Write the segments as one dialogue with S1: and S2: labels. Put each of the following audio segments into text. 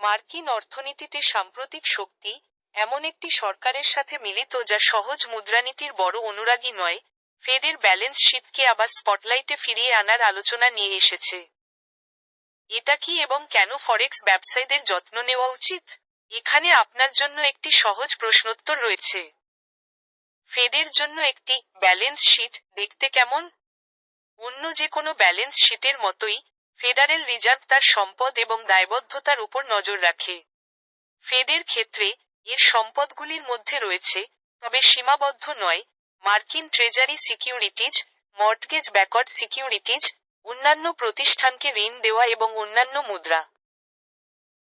S1: মার্কিন অর্থনীতিতে সাম্প্রতিক শক্তি এমন একটি সরকারের সাথে মিলিত যা সহজ মুদ্রানীতির বড় অনুরাগী নয়, ফেডের ব্যালেন্স শিটকে আবার স্পটলাইটে ফিরিয়ে আনার আলোচনা নিয়ে এসেছে। এটা কি এবং কেন ফরেক্স ব্যবসায়ীদের যত্ন নেওয়া উচিত? এখানে আপনার জন্য একটি সহজ প্রশ্নোত্তর রয়েছে। ফেডের জন্য একটি ব্যালেন্স শিট দেখতে কেমন? অন্য যে কোনো ব্যালেন্স শিটের মতোই ফেডারেল রিজার্ভ তার সম্পদ এবং দায়বদ্ধতার উপর নজর রাখে। ফেডের ক্ষেত্রে এর সম্পদগুলির মধ্যে রয়েছে, তবে সীমাবদ্ধ নয়, মার্কিন treasury securities, mortgage backward securities, অন্যান্য প্রতিষ্ঠানকে ঋণ দেওয়া এবং অন্যান্য মুদ্রা।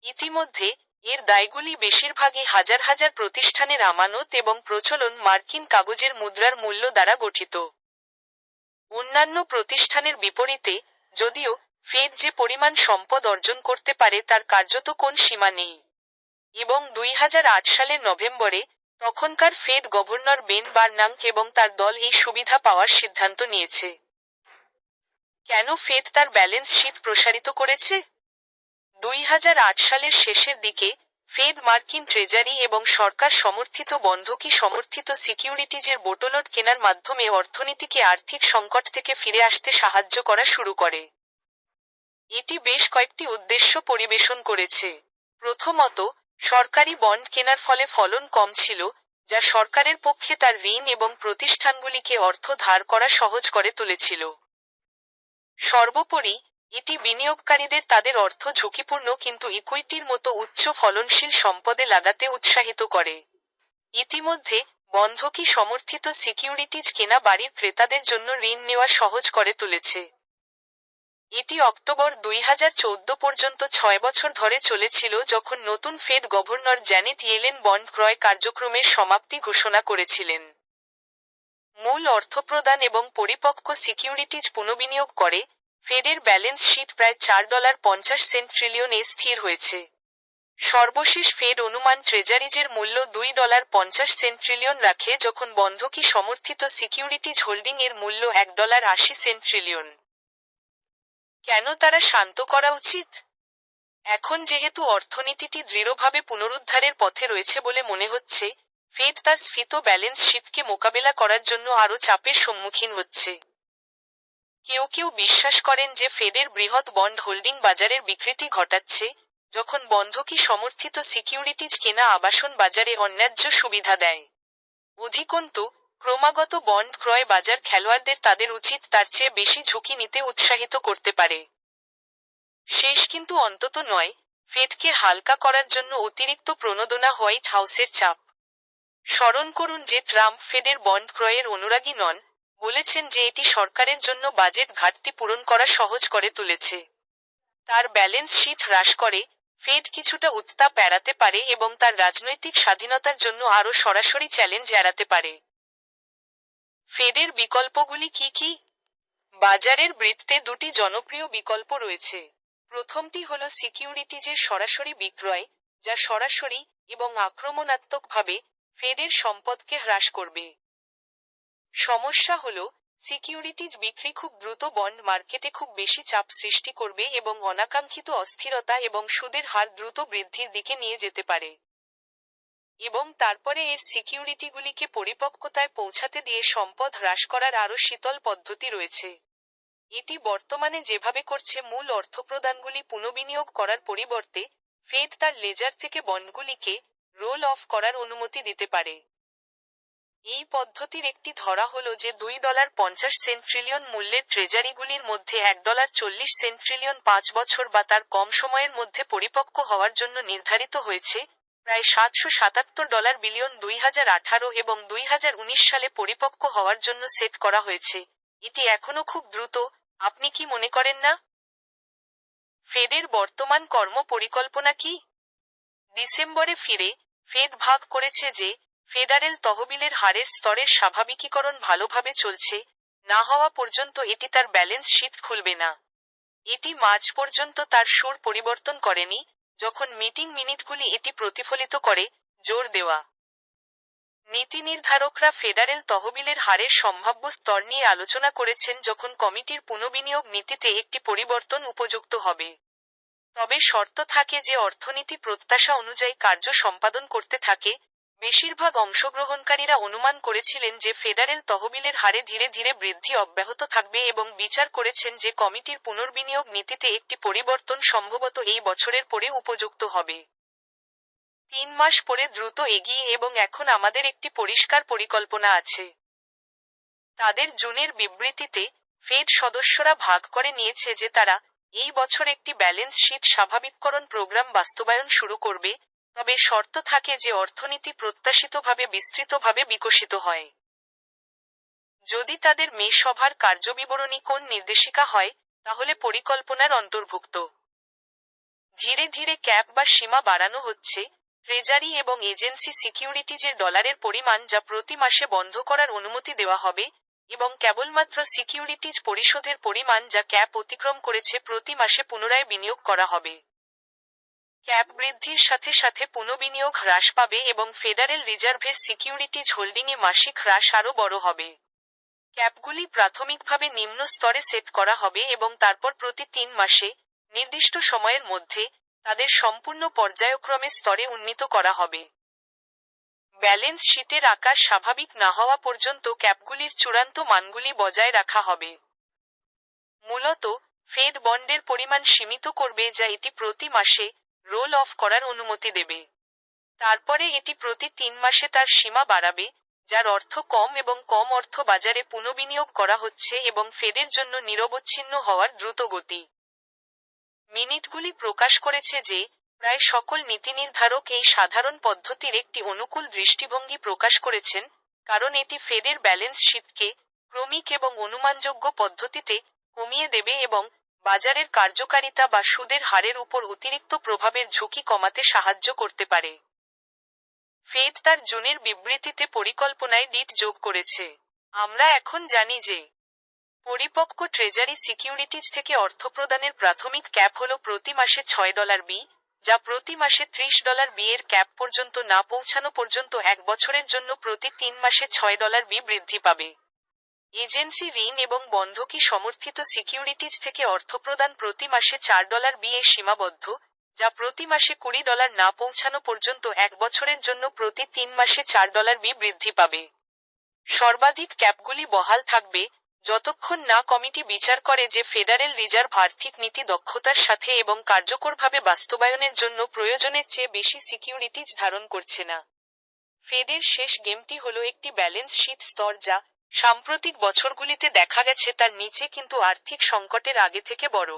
S1: ইতিমধ্যে এর দায়গুলি বেশিরভাগই হাজার হাজার প্রতিষ্ঠানের আমানত এবং প্রচলন মার্কিন কাগজের মুদ্রার মূল্য দ্বারা গঠিত। অন্যান্য প্রতিষ্ঠানের বিপরীতে, যদিও ফেড যে পরিমাণ সম্পদ অর্জন করতে পারে তার কার্যত কোন সীমা নেই। এবং দুই হাজার আট সালের নভেম্বরে তখনকার ফেড গভর্নর বেন বার্নাঙ্ক এবং তার দল এই সুবিধা পাওয়ার সিদ্ধান্ত নিয়েছে। কেন ফেড তার ব্যালেন্স শিট প্রসারিত করেছে? দুই হাজার আট সালের শেষের দিকে ফেড মার্কিন ট্রেজারি এবং সরকার সমর্থিত বন্ধকি সমর্থিত সিকিউরিটিজের বোটলট কেনার মাধ্যমে অর্থনীতিকে আর্থিক সংকট থেকে ফিরে আসতে সাহায্য করা শুরু করে। এটি বেশ কয়েকটি উদ্দেশ্য পরিবেশন করেছে। প্রথমত, সরকারি বন্ড কেনার ফলে ফলন কম ছিল, যা সরকারের পক্ষে তার ঋণ এবং প্রতিষ্ঠানগুলিকে অর্থ ধার করা সহজ করে তুলেছিল। সর্বোপরি, এটি বিনিয়োগকারীদের তাদের অর্থ ঝুঁকিপূর্ণ কিন্তু ইকুইটির মতো উচ্চ ফলনশীল সম্পদে লাগাতে উৎসাহিত করে। ইতিমধ্যে, বন্ধকি সমর্থিত সিকিউরিটিজ কেনা বাড়ির ক্রেতাদের জন্য ঋণ নেওয়া সহজ করে তুলেছে। এটি অক্টোবর দুই হাজার চোদ্দ পর্যন্ত ছয় বছর ধরে চলেছিল যখন নতুন Fed governor Janet Yellen bond ক্রয় কার্যক্রমের সমাপ্তি ঘোষণা করেছিলেন। মূল অর্থপ্রদান এবং পরিপক্ক সিকিউরিটিজ পুনঃবিনিয়োগ করে, ফেডের ব্যালেন্স শিট প্রায় চার ডলার পঞ্চাশ সেন্ট ট্রিলিয়নে স্থির হয়েছে। সর্বশেষ ফেড অনুমান ট্রেজারিজের মূল্য দুই ডলার পঞ্চাশ সেন্ট ট্রিলিয়ন রাখে যখন বন্ধকি সমর্থিত সিকিউরিটিজ হোল্ডিং এর মূল্য এক ডলার আশি সেন্ট ট্রিলিয়ন। কেন তারা শান্ত করা উচিত? এখন যেহেতু অর্থনীতিটি দৃঢ়ভাবে পুনরুদ্ধারের পথে রয়েছে বলে মনে হচ্ছে, ফেড তার স্ফীত ব্যালেন্স শিটকে মোকাবেলা করার জন্য আরও চাপের সম্মুখীন হচ্ছে। কেউ কেউ বিশ্বাস করেন যে ফেডের বৃহৎ বন্ড হোল্ডিং বাজারের বিকৃতি ঘটাচ্ছে, যখন বন্ধকি সমর্থিত সিকিউরিটিজ কেনা আবাসন বাজারে অন্যায্য সুবিধা দেয়। অধিকন্তু ক্রমাগত বন্ড ক্রয় বাজার খেলোয়াড়দের তাদের উচিত তার চেয়ে বেশি ঝুঁকি নিতে উৎসাহিত করতে পারে। শেষ কিন্তু অন্তত নয়, ফেডকে হালকা করার জন্য অতিরিক্ত প্রণোদনা হোয়াইট হাউসের চাপ। স্মরণ করুন যে ট্রাম্প ফেডের বন্ড ক্রয়ের অনুরাগী নন, বলেছেন যে এটি সরকারের জন্য বাজেট ঘাটতি পূরণ করা সহজ করে তুলেছে। তার ব্যালেন্স শিট হ্রাস করে, ফেড কিছুটা উত্তাপ এড়াতে পারে এবং তার রাজনৈতিক স্বাধীনতার জন্য আরও সরাসরি চ্যালেঞ্জ এড়াতে পারে। ফেডের বিকল্পগুলি কি কি? বাজারের বৃত্তে দুটি জনপ্রিয় বিকল্প রয়েছে। প্রথমটি হল সিকিউরিটিজের সরাসরি বিক্রয়, যা সরাসরি এবং আক্রমণাত্মকভাবে ফেডের সম্পদকে হ্রাস করবে। সমস্যা হল সিকিউরিটিজ বিক্রি খুব দ্রুত বন্ড মার্কেটে খুব বেশি চাপ সৃষ্টি করবে এবং অনাকাঙ্ক্ষিত অস্থিরতা এবং সুদের হার দ্রুত বৃদ্ধির দিকে নিয়ে যেতে পারে। এবং তারপরে এর সিকিউরিটিগুলিকে পরিপক্কতায় পৌঁছাতে দিয়ে সম্পদ হ্রাস করার আরও শীতল পদ্ধতি রয়েছে। এটি বর্তমানে যেভাবে করছে মূল অর্থপ্রদানগুলি পুনঃবিনিয়োগ করার পরিবর্তে, ফেড তার লেজার থেকে বন্ডগুলিকে রোল অফ করার অনুমতি দিতে পারে। এই পদ্ধতির একটি ধরা হল যে দুই ডলার পঞ্চাশ সেন্ট ট্রিলিয়ন মূল্যের ট্রেজারিগুলির মধ্যে এক ডলার চল্লিশ সেন্ট ট্রিলিয়ন পাঁচ বছর বা তার কম সময়ের মধ্যে পরিপক্ক হওয়ার জন্য নির্ধারিত হয়েছে প্রায় সাতশো সাতাত্তর ডলার বিলিয়ন দুই হাজার আঠারো এবং দুই হাজার উনিশ সালে পরিপক্ক হওয়ার জন্য সেট করা হয়েছে। এটি এখনও খুব দ্রুত, আপনি কি মনে করেন না? ফেডের বর্তমান কর্ম পরিকল্পনা কি? ডিসেম্বরে ফিরে ফেড ভাগ করেছে যে, ফেডারেল তহবিলের হারের স্তরের স্বাভাবিকীকরণ ভালোভাবে চলছে, না হওয়া পর্যন্ত এটি তার ব্যালেন্স শিট খুলবে না। এটি মাঝ পর্যন্ত তার সুর পরিবর্তন করেনি যখন মিটিং মিনিটগুলি এটি প্রতিফলিত করে, জোর দেওয়া। নীতি নির্ধারকরা ফেডারেল তহবিলের হারের সম্ভাব্য স্তর নিয়ে আলোচনা করেছেন যখন কমিটির পুনঃবিনিয়োগ নীতিতে একটি পরিবর্তন উপযুক্ত হবে। তবে শর্ত থাকে যে অর্থনীতি প্রত্যাশা অনুযায়ী কার্য সম্পাদন করতে থাকে বেশিরভাগ অংশগ্রহণকারীরা অনুমান করেছিলেন যে ফেডারেল তহবিলের হারে ধীরে ধীরে বৃদ্ধি অব্যাহত থাকবে এবং বিচার করেছেন যে কমিটির পুনর্বিনিয়োগ নীতিতে একটি পরিবর্তন সম্ভবত এই বছরের পরে উপযুক্ত হবে। তিন মাস পরে দ্রুত এগিয়ে এবং এখন আমাদের একটি পরিষ্কার পরিকল্পনা আছে। তাদের জুনের বিবৃতিতে ফেড সদস্যরা ভাগ করে নিয়েছে যে তারা এই বছর একটি ব্যালেন্স শিট স্বাভাবিককরণ প্রোগ্রাম বাস্তবায়ন শুরু করবে তবে শর্ত থাকে যে অর্থনীতি প্রত্যাশিতভাবে বিস্তৃতভাবে বিকশিত হয়। যদি তাদের মে সভার কার্যবিবরণী কোন নির্দেশিকা হয়, তাহলে পরিকল্পনার অন্তর্ভুক্ত। ধীরে ধীরে ক্যাপ বা সীমা বাড়ানো হচ্ছে, ট্রেজারি এবং এজেন্সি সিকিউরিটিজের ডলারের পরিমাণ যা প্রতি মাসে বন্ধ করার অনুমতি দেওয়া হবে এবং কেবলমাত্র সিকিউরিটিজ পরিশোধের পরিমাণ যা ক্যাপ অতিক্রম করেছে প্রতি মাসে পুনরায় বিনিয়োগ করা হবে। ক্যাপ বৃদ্ধির সাথে সাথে পুনঃবিনিয়োগ হ্রাস পাবে এবং ফেডারেল রিজার্ভের সিকিউরিটিজ হোল্ডিংয়ে মাসিক হ্রাস আরও বড় হবে। ক্যাপগুলি প্রাথমিকভাবে নিম্ন স্তরে সেট করা হবে এবং তারপর প্রতি তিন মাসে, নির্দিষ্ট সময়ের মধ্যে, তাদের সম্পূর্ণ পর্যায়ক্রমে স্তরে উন্নীত করা হবে। ব্যালেন্স শিটের আকার স্বাভাবিক না হওয়া পর্যন্ত ক্যাপগুলির চূড়ান্ত মানগুলি বজায় রাখা হবে। মূলত, ফেড বন্ডের পরিমাণ সীমিত করবে যা এটি প্রতি মাসে রোল অফ করার অনুমতি দেবে। তারপরে এটি প্রতি তিন মাসে তার সীমা বাড়াবে, যার অর্থ কম এবং কম অর্থ বাজারে পুনঃবিনিয়োগ করা হচ্ছে এবং ফেডের জন্য নিরবচ্ছিন্ন হওয়ার দ্রুত গতি মিনিটগুলি প্রকাশ করেছে যে, প্রায় সকল নীতিনির্ধারক এই সাধারণ পদ্ধতির একটি অনুকূল দৃষ্টিভঙ্গি প্রকাশ করেছেন, কারণ এটি ফেডের ব্যালেন্স শিটকে ক্রমিক এবং অনুমানযোগ্য পদ্ধতিতে কমিয়ে দেবে এবং বাজারের কার্যকারিতা বা সুদের হারের উপর অতিরিক্ত প্রভাবের ঝুঁকি কমাতে সাহায্য করতে পারে। ফেড তার জুনের বিবৃতিতে পরিকল্পনায় ডিট যোগ করেছে। আমরা এখন জানি যে পরিপক্ক ট্রেজারি সিকিউরিটিজ থেকে অর্থ প্রদানের প্রাথমিক ক্যাপ হল প্রতি মাসে ছয় ডলার বি, যা প্রতি মাসে ত্রিশ ডলার বি এর ক্যাপ পর্যন্ত না পৌঁছানো পর্যন্ত এক বছরের জন্য প্রতি তিন মাসে ছয় ডলার বি বৃদ্ধি পাবে। এজেন্সি ঋণ এবং বন্ধকি সমর্থিত সিকিউরিটিজ থেকে অর্থ প্রদান প্রতি মাসে চার ডলার বি এ সীমাবদ্ধ, যা প্রতি মাসে কুড়ি ডলার না পৌঁছানো পর্যন্ত এক বছরের জন্য প্রতি তিন মাসে চার ডলার বি বৃদ্ধি পাবে। সর্বাধিক ক্যাপগুলি বহাল থাকবে, যতক্ষণ না কমিটি বিচার করে যে ফেডারেল রিজার্ভ আর্থিক নীতি দক্ষতার সাথে এবং কার্যকরভাবে বাস্তবায়নের জন্য প্রয়োজনের চেয়ে বেশি সিকিউরিটিজ ধারণ করছে না। ফেডের শেষ গেমটি হল একটি ব্যালেন্স শিট স্তর যা সাম্প্রতিক বছরগুলিতে দেখা গেছে তার নিচে কিন্তু আর্থিক সংকটের আগে থেকে বড়।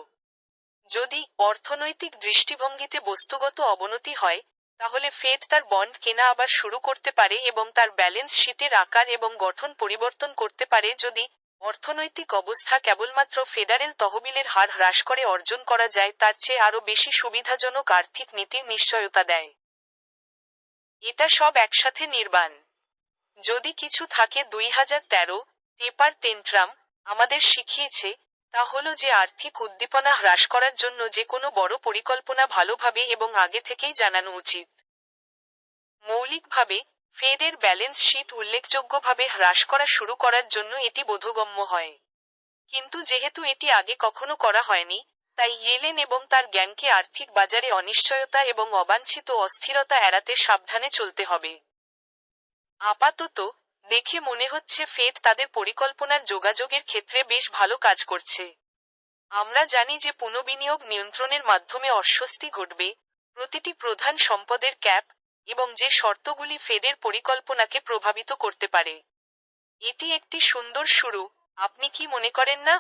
S1: যদি অর্থনৈতিক দৃষ্টিভঙ্গিতে বস্তুগত অবনতি হয়, তাহলে ফেড তার বন্ড কেনা আবার শুরু করতে পারে এবং তার ব্যালেন্স শিটের আকার এবং গঠন পরিবর্তন করতে পারে যদি অর্থনৈতিক অবস্থা কেবলমাত্র ফেডারেল তহবিলের হার হ্রাস করে অর্জন করা যায়, তার চেয়ে আরও বেশি সুবিধাজনক আর্থিক নীতির নিশ্চয়তা দেয়। এটা সব একসাথে নির্বাণ যদি কিছু থাকে দুই হাজার তেরো টেপার টেন্ট্রাম আমাদের শিখিয়েছে, তা হল যে আর্থিক উদ্দীপনা হ্রাস করার জন্য যে কোনো বড় পরিকল্পনা ভালোভাবে এবং আগে থেকেই জানানো উচিত। মৌলিকভাবে, ফেডের ব্যালেন্স শিট উল্লেখযোগ্যভাবে হ্রাস করা শুরু করার জন্য এটি বোধগম্য হয়। কিন্তু যেহেতু এটি আগে কখনো করা হয়নি, তাই ইয়েলেন এবং তার জ্ঞানকে আর্থিক বাজারে অনিশ্চয়তা এবং অবাঞ্ছিত অস্থিরতা এড়াতে সাবধানে চলতে হবে। আপাতত দেখে মনে হচ্ছে ফেড তাদের পরিকল্পনার যোগাযোগের ক্ষেত্রে বেশ ভালো কাজ করছে। আমরা জানি যে পুনঃবিনিয়োগ নিয়ন্ত্রণের মাধ্যমে অস্বস্তি ঘটবে, প্রতিটি প্রধান সম্পদের ক্যাপ এবং যে শর্তগুলি ফেডের পরিকল্পনাকে প্রভাবিত করতে পারে। এটি একটি সুন্দর শুরু, আপনি কি মনে করেন না?